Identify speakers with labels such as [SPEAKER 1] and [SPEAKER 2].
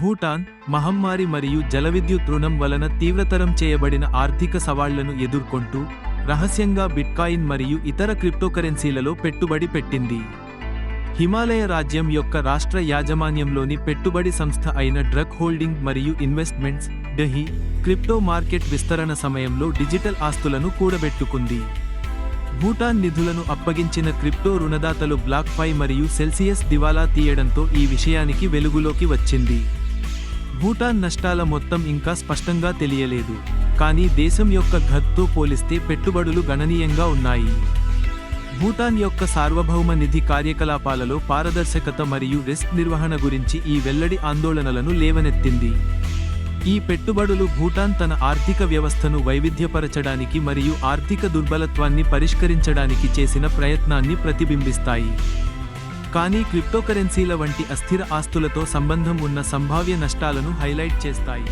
[SPEAKER 1] భూటాన్ మహమ్మారి మరియు జలవిద్యుత్ రుణం వలన తీవ్రతరం చేయబడిన ఆర్థిక సవాళ్ళను ఎదుర్కొంటూ రహస్యంగా బిట్కాయిన్ మరియు ఇతర క్రిప్టోకరెన్సీలలో పెట్టుబడి పెట్టింది. హిమాలయ రాజ్యం యొక్క రాష్ట్ర యాజమాన్యంలోని పెట్టుబడి సంస్థ అయిన డ్రగ్ హోల్డింగ్ మరియు ఇన్వెస్ట్మెంట్స్ డహి క్రిప్టో మార్కెట్ విస్తరణ సమయంలో డిజిటల్ ఆస్తులను కూడబెట్టుకుంది. భూటాన్ నిధులను అప్పగించిన క్రిప్టో రుణదాతలు బ్లాక్ ఫై మరియు సెల్సియస్ దివాలా తీయడంతో ఈ విషయానికి వెలుగులోకి వచ్చింది. భూటాన్ నష్టాల మొత్తం ఇంకా స్పష్టంగా తెలియలేదు. కానీ దేశం యొక్క ఘత్తో పోలిస్తే పెట్టుబడులు గణనీయంగా ఉన్నాయి. భూటాన్ యొక్క సార్వభౌమ నిధి కార్యకలాపాలలో పారదర్శకత మరియు రిస్క్ నిర్వహణ గురించి ఈ వెల్లడి ఆందోళనలను లేవనెత్తింది. ఈ పెట్టుబడులు భూటాన్ తన ఆర్థిక వ్యవస్థను వైవిధ్యపరచడానికి మరియు ఆర్థిక దుర్బలత్వాన్ని పరిష్కరించడానికి చేసిన ప్రయత్నాన్ని ప్రతిబింబిస్తాయి. కానీ క్రిప్టోకరెన్సీల వంటి అస్థిర ఆస్తులతో సంబంధం ఉన్న సంభావ్య నష్టాలను హైలైట్ చేస్తాయి.